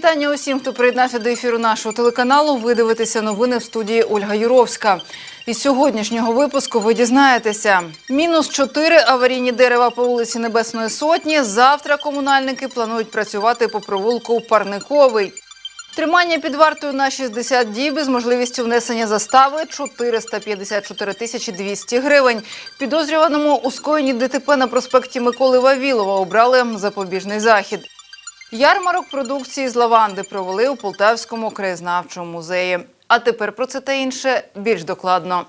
вітання усім, хто приєднався до ефіру нашого телеканалу. Ви дивитеся новини в студії Ольга Юровська. Із сьогоднішнього випуску ви дізнаєтеся: мінус 4 аварійні дерева по вулиці Небесної Сотні. Завтра комунальники планують працювати по провулку Парниковий. Тримання під вартою на 60 діб з можливістю внесення застави 454 тисячі 200 гривень. Підозрюваному у скоєнні ДТП на проспекті Миколи Вавілова обрали запобіжний захід. Ярмарок продукції з лаванди провели у Полтавському краєзнавчому музеї. А тепер про це та інше більш докладно.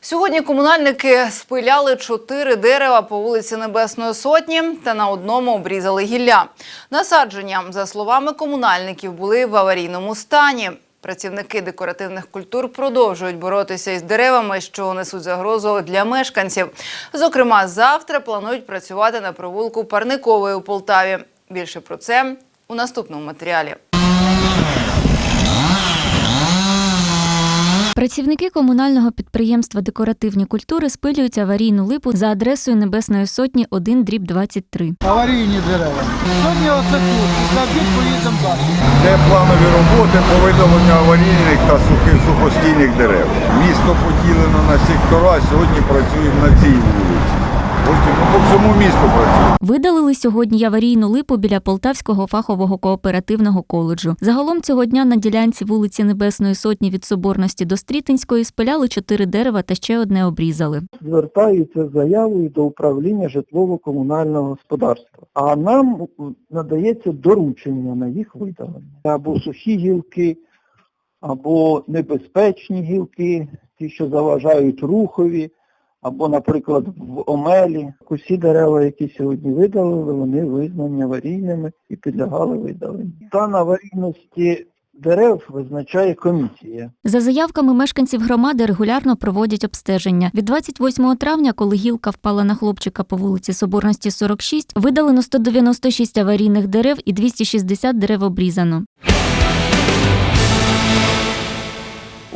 Сьогодні комунальники спиляли чотири дерева по вулиці Небесної Сотні та на одному обрізали гілля. Насадження, за словами комунальників, були в аварійному стані. Працівники декоративних культур продовжують боротися із деревами, що несуть загрозу для мешканців. Зокрема, завтра планують працювати на провулку Парникової у Полтаві. Більше про це у наступному матеріалі. Працівники комунального підприємства Декоративні культури спилюють аварійну липу за адресою Небесної Сотні 1 дріб 23. аварійні дерева. Сьогодні оце тут, за обід поїдемо далі. Де планові роботи по видаленню аварійних та сухих сухостійних дерев. Місто поділено на сектора. Сьогодні працюємо на цій вулиці. Ну, по всьому місту працюємо. Видалили сьогодні аварійну липу біля Полтавського фахового кооперативного коледжу. Загалом цього дня на ділянці вулиці Небесної Сотні від Соборності до Стрітинської спиляли чотири дерева та ще одне обрізали. звертаються з заявою до управління житлово-комунального господарства. А нам надається доручення на їх видалення. Або сухі гілки, або небезпечні гілки, ті, що заважають рухові, або, наприклад, в омелі. Усі дерева, які сьогодні видалили, вони визнані аварійними і підлягали видаленню. Стан аварійності дерев визначає комісія. За заявками мешканців громади регулярно проводять обстеження. Від 28 травня, коли гілка впала на хлопчика по вулиці Соборності 46, видалено 196 аварійних дерев і 260 дерев обрізано.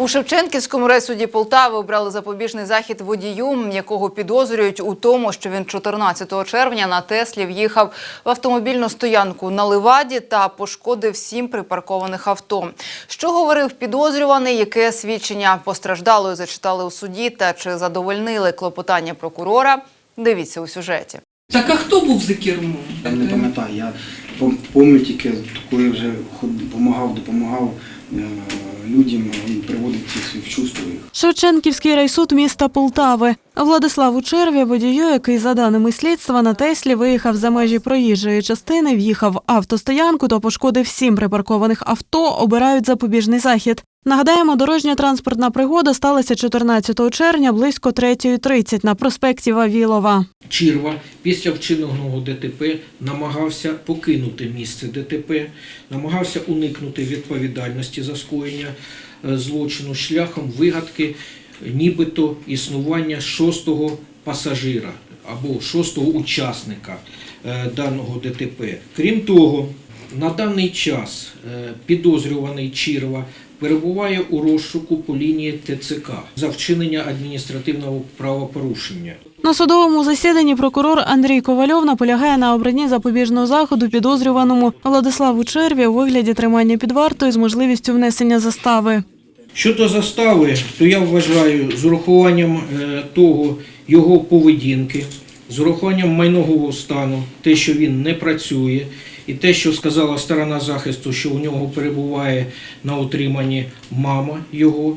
У Шевченківському райсуді Полтави обрали запобіжний захід водію, якого підозрюють у тому, що він 14 червня на Теслі в'їхав в автомобільну стоянку на Ливаді та пошкодив сім припаркованих авто. Що говорив підозрюваний, яке свідчення постраждалої зачитали у суді та чи задовольнили клопотання прокурора? Дивіться у сюжеті. Так а хто був за кермом? Я не пам'ятаю, я пам- пам'ятаю тільки, коли вже допомагав, допомагав е, людям, і приводить їх в чувство. Шевченківський райсуд міста Полтави. Владиславу Черві, водію, який за даними слідства на Теслі виїхав за межі проїжджої частини, в'їхав автостоянку та пошкодив сім припаркованих авто, обирають запобіжний захід. Нагадаємо, дорожня транспортна пригода сталася 14 червня близько 3.30 на проспекті Вавілова. Чірва після вчиненого ДТП намагався покинути місце ДТП, намагався уникнути відповідальності за скоєння е, злочину шляхом вигадки нібито існування шостого пасажира або шостого учасника е, даного ДТП. Крім того, на даний час е, підозрюваний Чірва перебуває у розшуку по лінії ТЦК за вчинення адміністративного правопорушення. На судовому засіданні прокурор Андрій Ковальов наполягає на обранні запобіжного заходу підозрюваному Владиславу Черві у вигляді тримання під вартою з можливістю внесення застави. Щодо застави, то я вважаю з урахуванням е, того його поведінки, з урахуванням майнового стану, те, що він не працює, і те, що сказала сторона захисту, що у нього перебуває на утриманні мама його,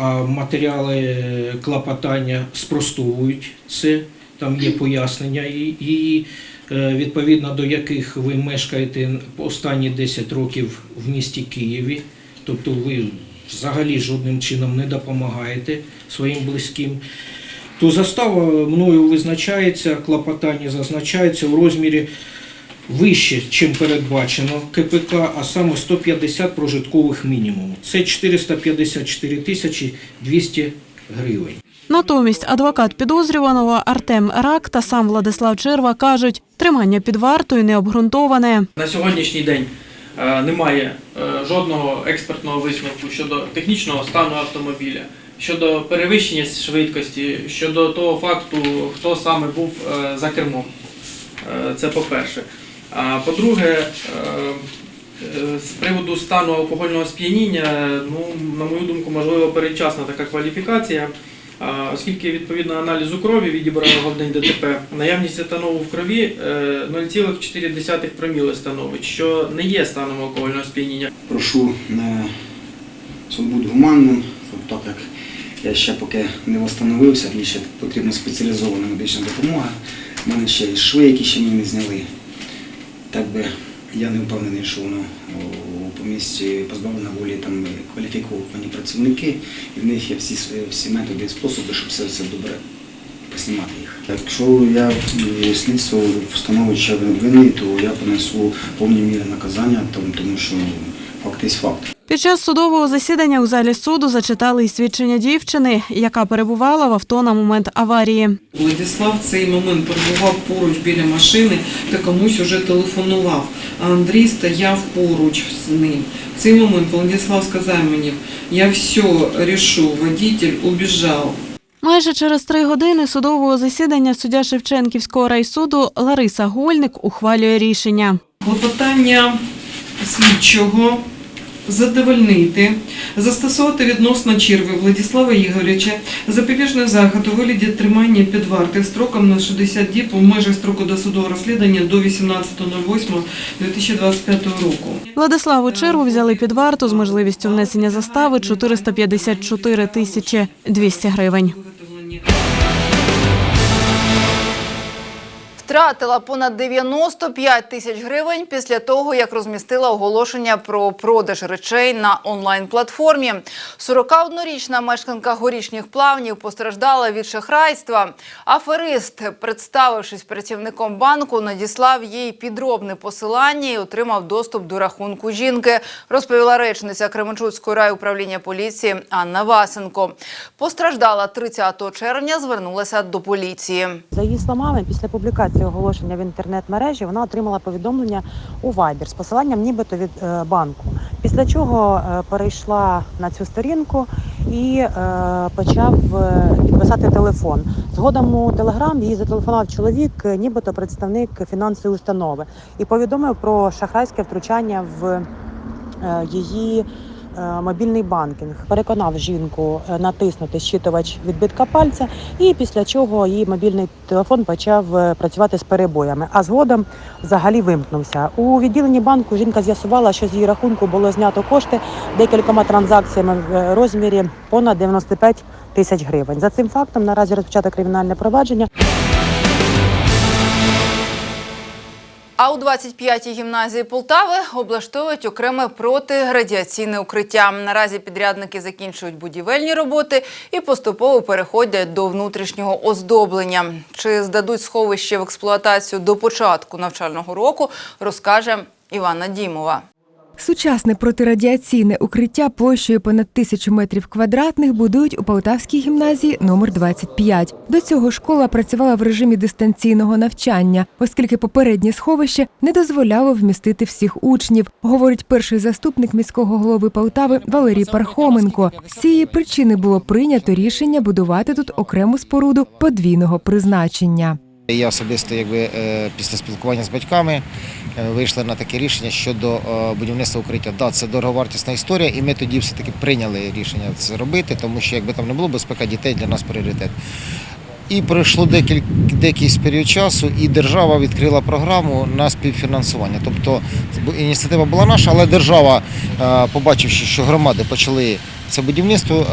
а матеріали е, клопотання спростовують це. Там є пояснення її- е, відповідно до яких ви мешкаєте останні 10 років в місті Києві. Тобто ви взагалі жодним чином не допомагаєте своїм близьким. То застава мною визначається, клопотання зазначається у розмірі вище, чим передбачено КПК, а саме 150 прожиткових мінімумів. Це 454 тисячі 200 гривень. Натомість адвокат підозрюваного Артем Рак та сам Владислав Черва кажуть, тримання під вартою не обґрунтоване. На сьогоднішній день е, немає е, жодного експертного висновку щодо технічного стану автомобіля, щодо перевищення швидкості, щодо того факту, хто саме був е, за кермом. Це по-перше. А по-друге, е, Е, З приводу стану алкогольного сп'яніння, ну, на мою думку, можливо, передчасна така кваліфікація, оскільки відповідно аналізу крові відібраного в день ДТП, наявність етанолу в крові е, 0,4 проміли становить, що не є станом алкогольного сп'яніння. Прошу е, суд бути гуманним, так як я ще поки не встановився, мені ще потрібна спеціалізована медична допомога. У мене ще є шви, які ще мені не зняли. Так би я не впевнений, що воно по місці позбавлено волі там кваліфіковані працівники, і в них є всі, всі методи і способи, щоб все це добре поснімати їх. Якщо я е, слідство встановить ще вини, то я понесу повні міри наказання, тому, тому що є факт. Під час судового засідання у залі суду зачитали й свідчення дівчини, яка перебувала в авто на момент аварії. Владислав в цей момент перебував поруч біля машини та комусь уже телефонував. А Андрій стояв поруч з ним. В цей момент Владислав сказав мені, я все решу, водитель убіжав. Майже через три години судового засідання суддя Шевченківського райсуду Лариса Гольник ухвалює рішення. Клопотання слідчого задовольнити, застосовувати відносно черви Владислава Ігоревича запобіжний захід у вигляді тримання під вартою строком на 60 діб у межах строку досудового розслідування до 18.08.2025 року. Владиславу Черву взяли під варту з можливістю внесення застави 454 тисячі 200 гривень. Втратила понад 95 тисяч гривень після того, як розмістила оголошення про продаж речей на онлайн-платформі. 41-річна мешканка горішніх плавнів постраждала від шахрайства. Аферист, представившись працівником банку, надіслав їй підробне посилання і отримав доступ до рахунку жінки, розповіла речниця Кременчуцької райуправління поліції Анна Васенко. Постраждала 30 червня, звернулася до поліції. За її словами, після публікації оголошення в інтернет-мережі вона отримала повідомлення у Viber з посиланням нібито від е, банку. Після чого е, перейшла на цю сторінку і е, почав е, писати телефон. Згодом у Телеграм їй зателефонував чоловік, нібито представник фінансової установи, і повідомив про шахрайське втручання в її. Е, Мобільний банкінг переконав жінку е, натиснути щитувач відбитка пальця, і після чого її мобільний телефон почав е, працювати з перебоями, а згодом взагалі вимкнувся. У відділенні банку жінка з'ясувала, що з її рахунку було знято кошти декількома транзакціями в розмірі понад 95 тисяч гривень. За цим фактом наразі розпочато кримінальне провадження. А у 25-й гімназії Полтави облаштовують окреме протирадіаційне укриття. Наразі підрядники закінчують будівельні роботи і поступово переходять до внутрішнього оздоблення. Чи здадуть сховище в експлуатацію до початку навчального року, розкаже Івана Дімова. Сучасне протирадіаційне укриття площею понад тисячу метрів квадратних будують у Полтавській гімназії номер 25. До цього школа працювала в режимі дистанційного навчання, оскільки попереднє сховище не дозволяло вмістити всіх учнів, говорить перший заступник міського голови Полтави Валерій Пархоменко. З цієї причини було прийнято рішення будувати тут окрему споруду подвійного призначення. Я особисто, якби е, після спілкування з батьками е, вийшли на таке рішення щодо е, будівництва укриття. Да, це дороговартісна історія, і ми тоді все-таки прийняли рішення це робити, тому що якби там не було, безпека дітей для нас пріоритет. І пройшло декілька деякий період часу, і держава відкрила програму на співфінансування. Тобто ініціатива була наша, але держава, побачивши, що громади почали це будівництво,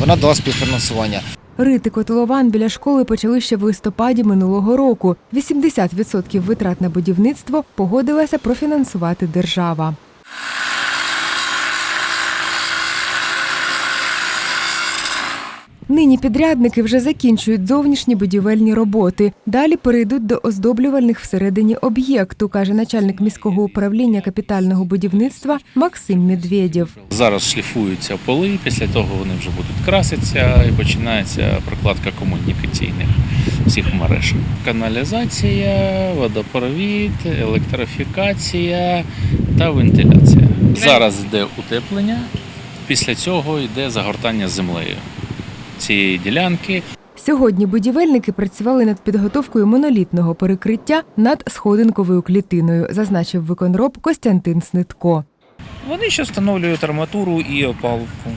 вона дала співфінансування. Рити котлован біля школи почали ще в листопаді минулого року. 80% витрат на будівництво погодилася профінансувати держава. Нині підрядники вже закінчують зовнішні будівельні роботи. Далі перейдуть до оздоблювальних всередині об'єкту, каже начальник міського управління капітального будівництва Максим Медведєв. Зараз шліфуються поли, після того вони вже будуть краситися і починається прокладка комунікаційних всіх мереж. Каналізація, водопровід, електрифікація та вентиляція. Зараз йде утеплення, після цього йде загортання землею цієї ділянки. Сьогодні будівельники працювали над підготовкою монолітного перекриття над сходинковою клітиною, зазначив виконроб Костянтин Снитко. Вони ще встановлюють арматуру і опалубку.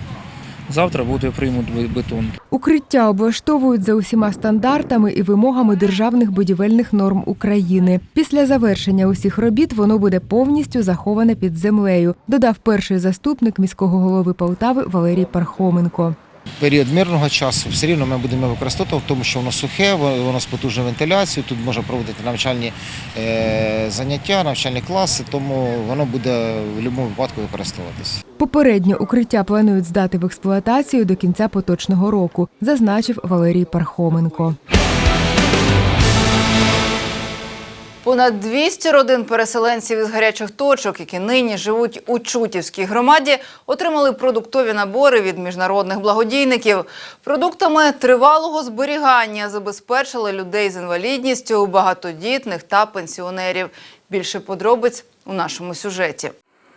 Завтра буде приймуть бетон. Укриття облаштовують за усіма стандартами і вимогами державних будівельних норм України. Після завершення усіх робіт воно буде повністю заховане під землею, додав перший заступник міського голови Полтави Валерій Пархоменко. Період мирного часу все рівно ми будемо використовувати, тому що воно сухе, воно з потужною вентиляцією, тут можна проводити навчальні е, заняття, навчальні класи, тому воно буде в будь-якому випадку використовуватися. Попередньо укриття планують здати в експлуатацію до кінця поточного року, зазначив Валерій Пархоменко. Понад 200 родин переселенців із гарячих точок, які нині живуть у Чутівській громаді, отримали продуктові набори від міжнародних благодійників. Продуктами тривалого зберігання забезпечили людей з інвалідністю, багатодітних та пенсіонерів. Більше подробиць у нашому сюжеті.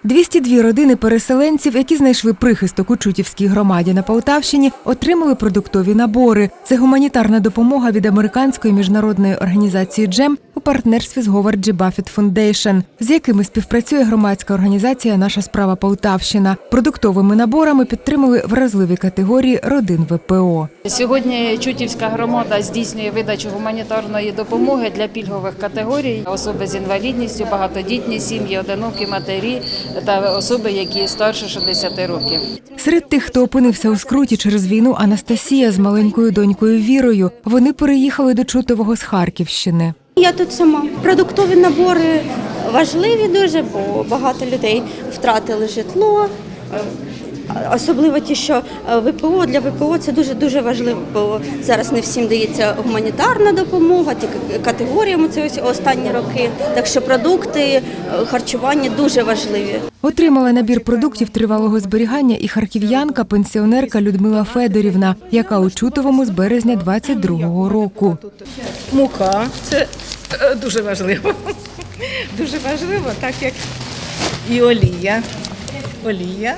202 родини переселенців, які знайшли прихисток у Чутівській громаді на Полтавщині, отримали продуктові набори. Це гуманітарна допомога від американської міжнародної організації «Джем» у партнерстві з Говард Джі Баффет Фундейшн, з якими співпрацює громадська організація Наша справа Полтавщина. Продуктовими наборами підтримали вразливі категорії родин ВПО. Сьогодні Чутівська громада здійснює видачу гуманітарної допомоги для пільгових категорій, особи з інвалідністю, багатодітні сім'ї, одинокі матері та особи, які старше 60 років. Серед тих, хто опинився у скруті через війну, Анастасія з маленькою донькою Вірою. Вони переїхали до Чутового з Харківщини. Я тут сама. Продуктові набори важливі дуже, бо багато людей втратили житло. Особливо ті, що е, ВПО для ВПО це дуже дуже важливо, бо зараз не всім дається гуманітарна допомога, тільки категоріям це ось останні роки. Так що продукти, е, харчування дуже важливі. Отримала набір продуктів тривалого зберігання і харків'янка, пенсіонерка Людмила Федорівна, яка у Чутовому з березня 22-го року. Мука це е, дуже важливо. Дуже важливо, так як і олія. Олія.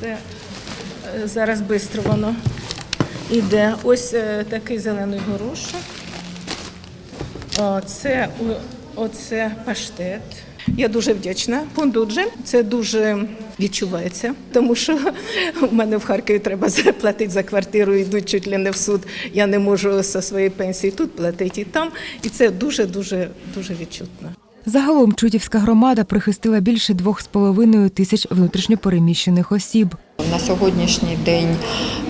Це е, зараз швидко воно йде. Ось е, такий зелений горошок. Оце, оце паштет. Я дуже вдячна фонду Це дуже відчувається, тому що в мене в Харкові треба заплатити за квартиру, йдуть чуть ли не в суд. Я не можу зі своєї пенсії тут платити і там. І це дуже дуже дуже відчутно. Загалом Чутівська громада прихистила більше двох з половиною тисяч внутрішньопереміщених осіб. На сьогоднішній день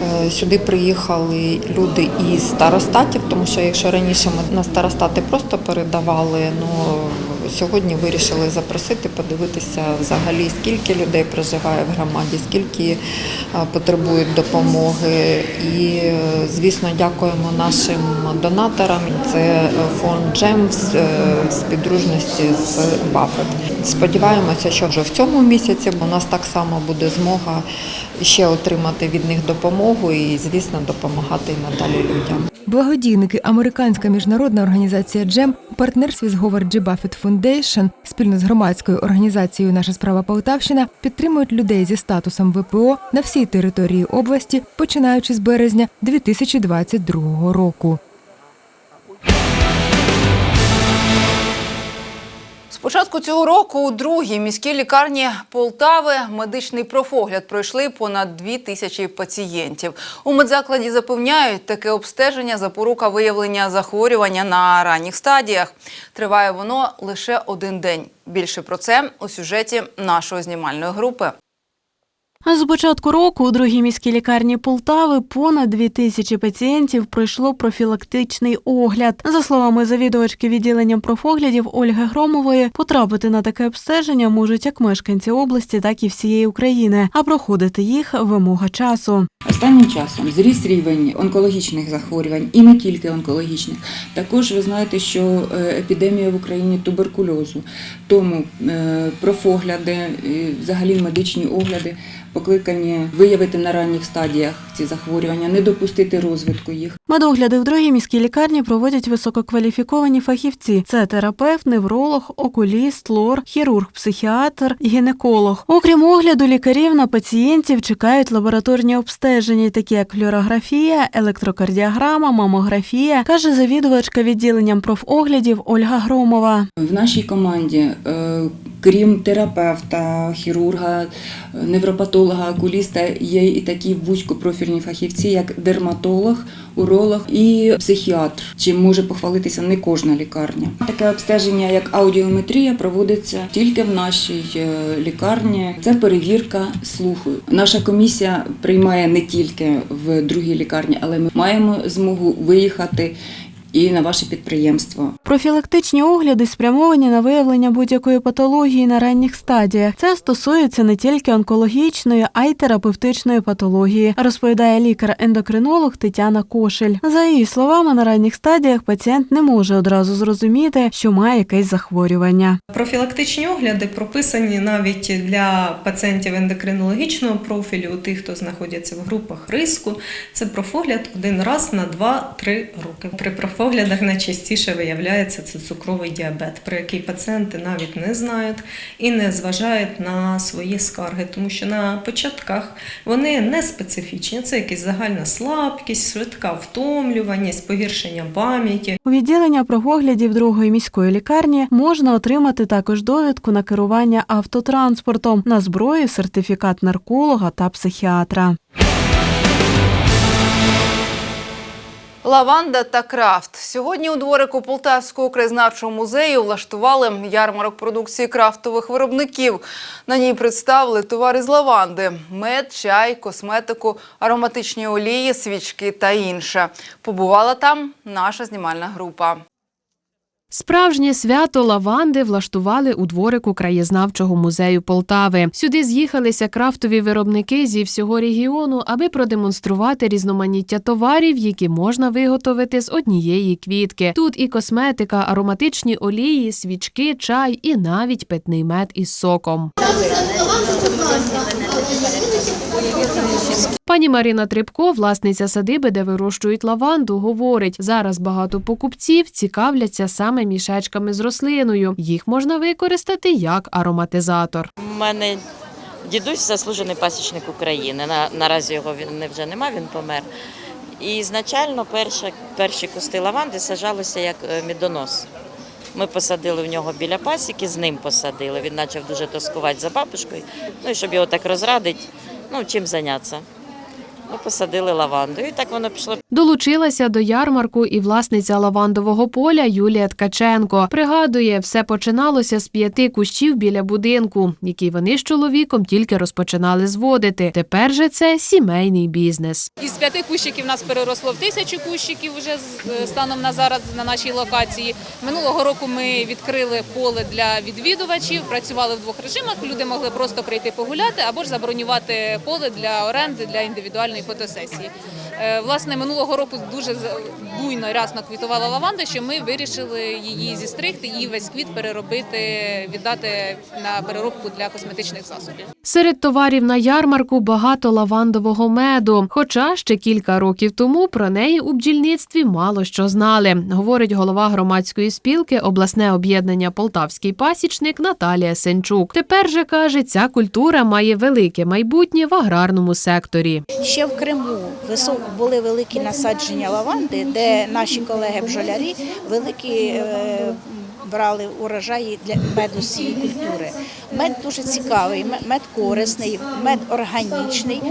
е, сюди приїхали люди із старостатів, тому що якщо раніше ми на старостати просто передавали, ну сьогодні вирішили запросити, подивитися взагалі, скільки людей проживає в громаді, скільки е, потребують допомоги. І, е, звісно, дякуємо нашим донаторам. Це е, фонд Джем з підружності з Баффет. Сподіваємося, що вже в цьому місяці у нас так само буде змога ще отримати від них допомогу і, звісно, допомагати і надалі людям. Благодійники Американська міжнародна організація «Джем» у партнерстві з Говард Джі Баффет Фундейшн спільно з громадською організацією Наша справа Полтавщина підтримують людей зі статусом ВПО на всій території області, починаючи з березня 2022 року. З початку цього року у другій міській лікарні Полтави медичний профогляд пройшли понад дві тисячі пацієнтів. У медзакладі запевняють, таке обстеження запорука виявлення захворювання на ранніх стадіях. Триває воно лише один день. Більше про це у сюжеті нашої знімальної групи. З початку року у другій міській лікарні Полтави понад дві тисячі пацієнтів пройшло профілактичний огляд. За словами завідувачки відділенням профоглядів Ольги Громової, потрапити на таке обстеження можуть як мешканці області, так і всієї України, а проходити їх вимога часу. Останнім часом зріс рівень онкологічних захворювань і не тільки онкологічних. Також ви знаєте, що е, епідемія в Україні туберкульозу. Тому е, профогляди, взагалі медичні огляди покликані виявити на ранніх стадіях ці захворювання, не допустити розвитку їх. Медогляди в другій міській лікарні проводять висококваліфіковані фахівці: це терапевт, невролог, окуліст, лор, хірург, психіатр, гінеколог. Окрім огляду лікарів на пацієнтів чекають лабораторні обстеження, такі як флюорографія, електрокардіограма, мамографія, каже завідувачка відділенням профоглядів Ольга Громова. В нашій команді, е, крім терапевта, хірурга, е, невропатолога, окуліста, є і такі вузькопрофільні фахівці, як дерматолог, уролог і психіатр. Чим може похвалитися не кожна лікарня. Таке обстеження, як аудіометрія, проводиться тільки в нашій е, лікарні. Це перевірка слуху. Наша комісія приймає не тільки в другій лікарні, але ми маємо змогу виїхати і на ваше підприємство. Профілактичні огляди спрямовані на виявлення будь-якої патології на ранніх стадіях. Це стосується не тільки онкологічної, а й терапевтичної патології, розповідає лікар-ендокринолог Тетяна Кошель. За її словами, на ранніх стадіях пацієнт не може одразу зрозуміти, що має якесь захворювання. Профілактичні огляди прописані навіть для пацієнтів ендокринологічного профілю, у тих, хто знаходяться в групах риску. Це профогляд один раз на 2-3 роки. При профоглядах найчастіше виявляється це цукровий діабет, про який пацієнти навіть не знають і не зважають на свої скарги, тому що на початках вони не специфічні. Це якась загальна слабкість, швидка втомлюваність, погіршення пам'яті. У відділення профоглядів другої міської лікарні можна отримати також довідку на керування автотранспортом на зброю, сертифікат нарколога та психіатра. Лаванда та крафт. Сьогодні у дворику Полтавського краєзнавчого музею влаштували ярмарок продукції крафтових виробників. На ній представили товари з лаванди: мед, чай, косметику, ароматичні олії, свічки та інше. Побувала там наша знімальна група. Справжнє свято лаванди влаштували у дворику краєзнавчого музею Полтави. Сюди з'їхалися крафтові виробники зі всього регіону, аби продемонструвати різноманіття товарів, які можна виготовити з однієї квітки. Тут і косметика, ароматичні олії, свічки, чай і навіть питний мед із соком. Пані Марина Трипко, власниця садиби, де вирощують лаванду, говорить: зараз багато покупців цікавляться саме мішечками з рослиною. Їх можна використати як ароматизатор. У мене дідусь заслужений пасічник України. На, наразі його він вже нема, він помер. І ізначально перші, перші кусти лаванди саджалися як е, мідонос. Ми посадили в нього біля пасіки, з ним посадили. Він почав дуже тоскувати за бабушкою. Ну і щоб його так розрадити, ну чем зайнятися. Ми посадили лаванду. І так воно пішло. Долучилася до ярмарку і власниця лавандового поля Юлія Ткаченко. Пригадує, все починалося з п'яти кущів біля будинку, які вони з чоловіком тільки розпочинали зводити. Тепер же це сімейний бізнес. Із п'яти кущиків нас переросло в тисячу кущиків вже з- е, станом на зараз на нашій локації. Минулого року ми відкрили поле для відвідувачів, працювали в двох режимах. Люди могли просто прийти погуляти або ж забронювати поле для оренди для індивідуальної фотосесії. Е, Власне, минулого року дуже буйно рясно квітувала лаванда, що ми вирішили її зістригти і весь квіт переробити, віддати на переробку для косметичних засобів. Серед товарів на ярмарку багато лавандового меду. Хоча ще кілька років тому про неї у бджільництві мало що знали, говорить голова громадської спілки обласне об'єднання Полтавський пасічник Наталія Сенчук. Тепер же каже, ця культура має велике майбутнє в аграрному секторі. Ще в Криму. Були великі насадження лаванди, де наші колеги-бджолярі великі е, брали урожаї для меду цієї культури. Мед дуже цікавий, мед корисний, мед органічний,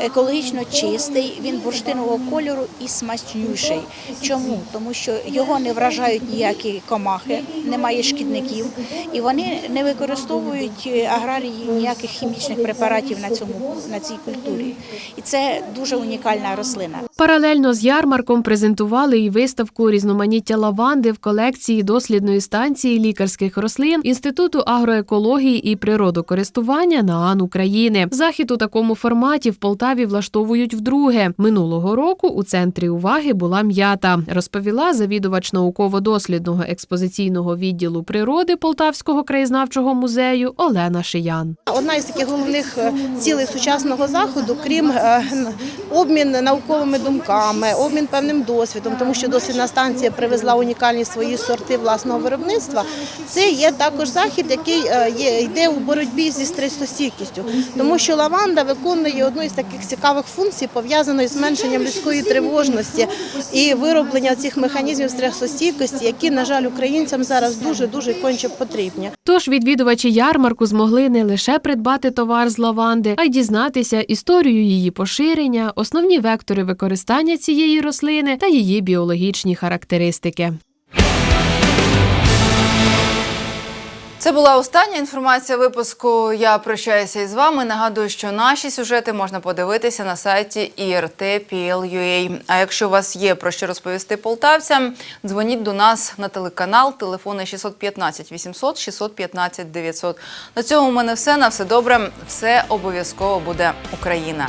екологічно чистий, він бурштинового кольору і смачнющий. Чому? Тому що його не вражають ніякі комахи, немає шкідників, і вони не використовують е, аграрії ніяких хімічних препаратів на цьому на цій культурі. І це дуже унікальна рослина. Паралельно з ярмарком презентували і виставку різноманіття лаванди в колекції дослідної станції лікарських рослин Інституту агроекології і природокористування НААН України. Захід у такому форматі в Полтаві влаштовують вдруге. Минулого року у центрі уваги була м'ята, розповіла завідувач науково-дослідного експозиційного відділу природи Полтавського краєзнавчого музею Олена Шиян. Одна із таких головних е, цілей сучасного заходу, крім е, обмін науковими думками, обмін певним досвідом, тому що дослідна станція привезла унікальні свої сорти власного виробництва. Це є також захід, який е, йде у боротьбі зі стресостійкістю, тому що лаванда виконує одну із таких цікавих функцій, пов'язаної з зменшенням людської тривожності і вироблення цих механізмів стресостійкості, які, на жаль, українцям зараз дуже дуже конче потрібні. Тож відвідувачі ярмарку змогли не лише придбати товар з лаванди, а й дізнатися історію її поширення, основні вектори використання цієї рослини та її біологічні характеристики. Це була остання інформація випуску. Я прощаюся із вами. Нагадую, що наші сюжети можна подивитися на сайті IRT.PL.UA. А якщо у вас є про що розповісти полтавцям, дзвоніть до нас на телеканал, телефони 615 800 615 900. На цьому у мене все. На все добре. Все обов'язково буде Україна.